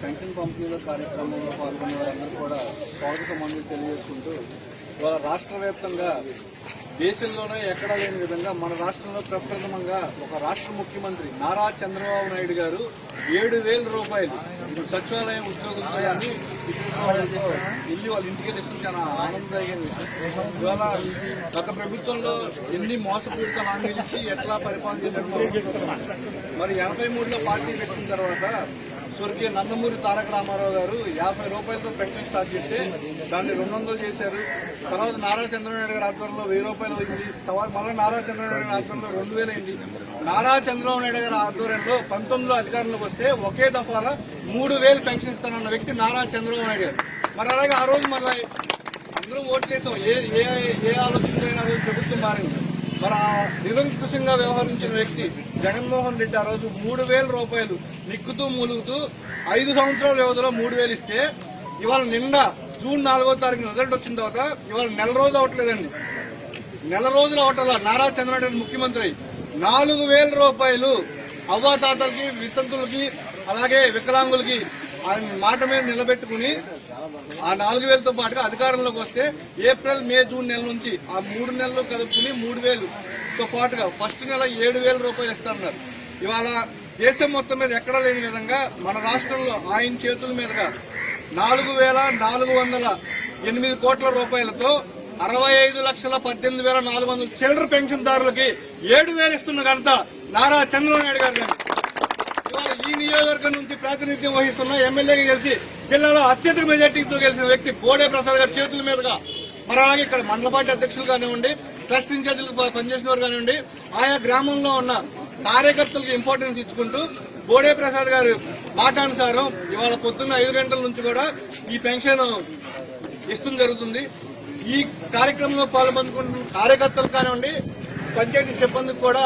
Pension పంపిణీలో కార్యక్రమంలో పాల్గొన్న వారందరూ కూడా స్వాగత సంబంధించి తెలియజేసుకుంటూ ఇవాళ రాష్ట్ర వ్యాప్తంగా దేశంలోనే ఎక్కడా లేని విధంగా మన రాష్ట్రంలో ప్రప్రథమంగా ఒక రాష్ట్ర ముఖ్యమంత్రి నారా చంద్రబాబు నాయుడు గారు ఏడు వేల రూపాయలు సచివాలయం ఉద్యోగులతో కానీ ఇల్లు వాళ్ళ ఇంటికి తెచ్చి చాలా ఆనందదాయకమైన ఇవాళ గత ప్రభుత్వంలో ఎన్ని మోసపూరిత హామీలు ఇచ్చి ఎట్లా పరిపాలన చేశారు మరి ఎనభై మూడులో పార్టీ పెట్టిన తర్వాత స్వర్గీయ నందమూరి తారక రామారావు గారు యాభై రూపాయలతో పెన్షన్ స్టార్ట్ చేస్తే దాన్ని రెండు వందలు చేశారు. తర్వాత నారా చంద్రబాబు గారి ఆధ్వర్యంలో వెయ్యి రూపాయలు అయింది. తర్వాత మళ్ళీ నారా చంద్రబాబు గారి ఆధ్వర్యంలో రెండు వేలు అయింది. నారా చంద్రబాబు నాయుడు గారి ఆధ్వర్యంలో పంతొమ్మిదిలో అధికారంలోకి వస్తే ఒకే దఫాలో మూడు వేలు పెన్షన్ ఇస్తానన్న వ్యక్తి నారా చంద్రబాబు నాయుడు గారు. మరి అలాగే ఆ రోజు మళ్ళీ అందరూ ఓట్లు వేసాం ఏ ఏ ఏ ఆలోచన ప్రభుత్వం మారింది. మన ఆ నిరంకుశంగా వ్యవహరించిన వ్యక్తి జగన్మోహన్ రెడ్డి ఆ రోజు మూడు వేల రూపాయలు నిక్కుతూ మూలుగుతూ ఐదు సంవత్సరాల వ్యవధిలో మూడు వేలు ఇస్తే ఇవాళ నిండా జూన్ నాలుగో తారీఖు రిజల్ట్ వచ్చిన తర్వాత ఇవాళ నెల రోజు అవట్లేదండి నెల రోజులు అవటల నారా చంద్రబాబు ముఖ్యమంత్రి. నాలుగు వేల రూపాయలు అవ్వాతాతలకి వితంతులకి అలాగే వికలాంగులకి ఆయన మాట మీద నిలబెట్టుకుని ఆ నాలుగు వేలతో పాటుగా అధికారంలోకి వస్తే ఏప్రిల్ మే జూన్ నెల నుంచి ఆ మూడు నెలలు కలుపుకుని మూడు వేలుతో పాటుగా ఫస్ట్ నెల ఏడు వేల రూపాయలు ఇస్తామన్నారు ఇవాళ దేశం మొత్తం మీద ఎక్కడా లేని విధంగా మన రాష్ట్రంలో ఆయన చేతుల మీదుగా నాలుగు వేల నాలుగు వందల ఎనిమిది కోట్ల రూపాయలతో అరవై ఐదు లక్షల పద్దెనిమిది వేల నాలుగు వందల చిల్లర పెన్షన్దారులకి ఏడు వేలు ఇస్తున్న ఘనత నారా చంద్రబాబు నాయుడు గారు ఈ నియోజకవర్గం నుంచి ప్రాతినిధ్యం వహిస్తున్న ఎమ్మెల్యేగా గెలిచి జిల్లాలో అత్యధిక మెజార్టీతో గెలిచిన వ్యక్తి బోడే ప్రసాద్ గారి చేతుల మీదుగా మరి అలాగే ఇక్కడ మండల పార్టీ అధ్యక్షులు కానివ్వండి ట్రస్ట్ ఇన్ఛార్జీలు పనిచేసిన వారు కానివ్వండి ఆయా గ్రామంలో ఉన్న కార్యకర్తలకు ఇంపార్టెన్స్ ఇచ్చుకుంటూ బోడే ప్రసాద్ గారు మాటానుసారం ఇవాళ పొద్దున్న ఐదు గంటల నుంచి కూడా ఈ పెన్షన్ ఇస్తుంది జరుగుతుంది. ఈ కార్యక్రమంలో పాల్పంచుకుంటున్న కార్యకర్తలు కానివ్వండి పంచాయతీ సిబ్బందికి కూడా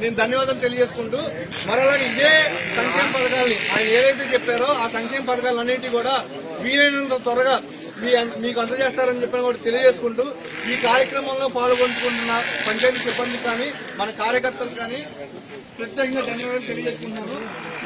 నేను ధన్యవాదాలు తెలియజేసుకుంటూ మరలా ఇదే సంక్షేమ పథకాలని ఆయన ఏదైతే చెప్పారో ఆ సంక్షేమ పథకాలన్నింటినీ కూడా వీలైనంత త్వరగా మీ మీకు అందజేస్తారని చెప్పిన కూడా తెలియజేసుకుంటూ ఈ కార్యక్రమంలో పాల్గొంటుకుంటున్న పంచాయతీ సిబ్బంది కానీ మన కార్యకర్తలు కానీ ప్రత్యేకంగా ధన్యవాదాలు తెలియజేసుకుంటున్నాను.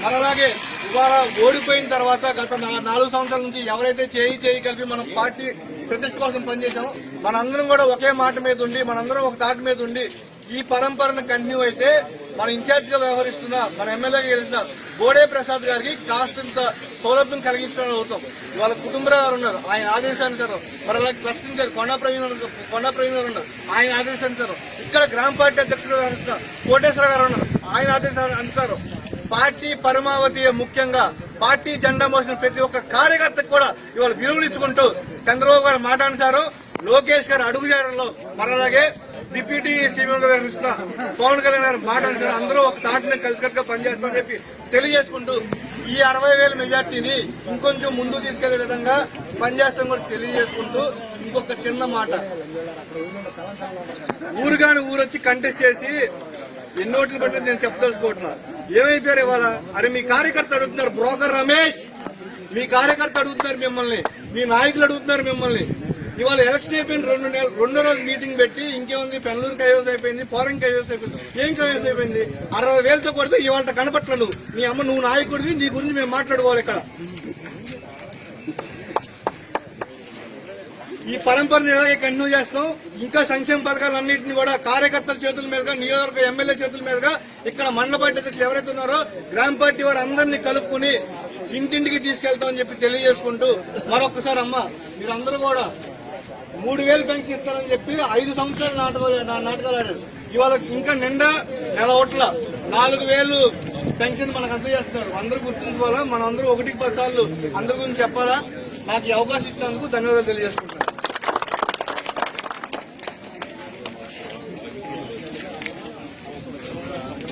మరి అలాగే ఇవాళ ఓడిపోయిన తర్వాత గత నాలుగు సంవత్సరాల నుంచి ఎవరైతే చేయి చేయి కలిపి మనం పార్టీ ప్రతిష్ట కోసం పనిచేసామో మనందరం కూడా ఒకే మాట మీద ఉండి మనందరం ఒక తాటి మీద ఉండి ఈ పరంపరను కంటిన్యూ అయితే మన ఇన్ఛార్జ్గా వ్యవహరిస్తున్న మన ఎమ్మెల్యేగా గెలిచిన బోడే ప్రసాద్ గారికి కాస్తంత సౌలభ్యం కలిగించడం అవుతాం వాళ్ళ కుటుంబరావు గారు ఉన్నారు. ఆయన ఆదేశానుసారం మరి అలాగే ట్రస్ట్ ఇన్ఛార్జ్ కొండా ప్రవీణ్ ఉన్నారు- కొండా ప్రవీణ్ గారు ఉన్నారు. ఆయన ఆదేశానుసారం ఇక్కడ గ్రామ పార్టీ అధ్యక్షుడు వ్యవహరిస్తున్న కోటేశ్వర గారు ఉన్నారు. ఆయన ఆదేశానుసారం పార్టీ పరమావతి ముఖ్యంగా పార్టీ జెండా మోసిన ప్రతి ఒక్క కార్యకర్తకు కూడా ఇవాళ విలువనిచ్చుకుంటూ చంద్రబాబు గారు మాట్లాడినారు. లోకేష్ గారు అడుగుజాడలో మరి అలాగే డిప్యూటీ సీఎం గా వ్యవహరిస్తున్న పవన్ కళ్యాణ్ గారు మాట్లాడుతున్నారు అందరూ ఒక తాటిని కలిసికట్టుగా పనిచేస్తామని చెప్పి తెలియజేసుకుంటూ ఈ అరవై వేల మెజార్టీని ఇంకొంచెం ముందుకు తీసుకెళ్ళే విధంగా పనిచేస్తాం కూడా తెలియజేసుకుంటూ ఇంకొక చిన్న మాట. ఊరుగాని ఊరొచ్చి కంటెస్ట్ చేసి ఎన్నోట్లు బట్టి నేను చెప్పదలుచుకుంటున్నా. ఏమైపోయారు ఇవాళ? అరే మీ కార్యకర్త అడుగుతున్నారు బ్రోకర్ రమేష్. మీ కార్యకర్త అడుగుతున్నారు మిమ్మల్ని. మీ నాయకులు అడుగుతున్నారు మిమ్మల్ని. ఇవాళ ఎలక్షన్ అయిపోయింది రెండు నెలలు రెండో రోజు మీటింగ్ పెట్టి ఇంకేముంది? పెనలూరు కైవస్ అయిపోయింది ఫారెన్ కైవస్ అయిపోయింది. ఏం కైవస్ అయిపోయింది? అరవై వేలతో కొడితే ఇవాళ కనపట్లేదు మీ అమ్మ నువ్వు నాయకుడివి నీ గురించి మేము మాట్లాడుకోవాలి ఇక్కడ. ఈ పరంపరను ఇలాగే కంటిన్యూ చేస్తాం. ఇంకా సంక్షేమ పథకాలన్నింటినీ కూడా కార్యకర్తల చేతుల మీదుగా నియోజకవర్గ ఎమ్మెల్యే చేతుల మీదుగా ఇక్కడ మండల పార్టీ అధ్యక్షులు ఎవరైతే ఉన్నారో గ్రామ పార్టీ వారు అందరినీ కలుపుకుని ఇంటింటికి తీసుకెళ్తామని చెప్పి తెలియజేసుకుంటూ మరొకసారి అమ్మ మీరందరూ కూడా మూడు వేలు పెన్షన్ ఇస్తారని చెప్పి ఐదు సంవత్సరాలు నాటకాలు నాటకాలు ఆడారు ఇవాళ ఇంకా నిండా నెల ఓట్ల నాలుగు వేలు పెన్షన్ మనకు అందజేస్తున్నారు. అందరూ గుర్తుంచుకోవాలా? మనం అందరూ ఒకటికి పది సార్లు అందరి గురించి చెప్పాలా? నాకు ఈ అవకాశం ఇచ్చినందుకు ధన్యవాదాలు తెలియజేసుకుంటున్నాను.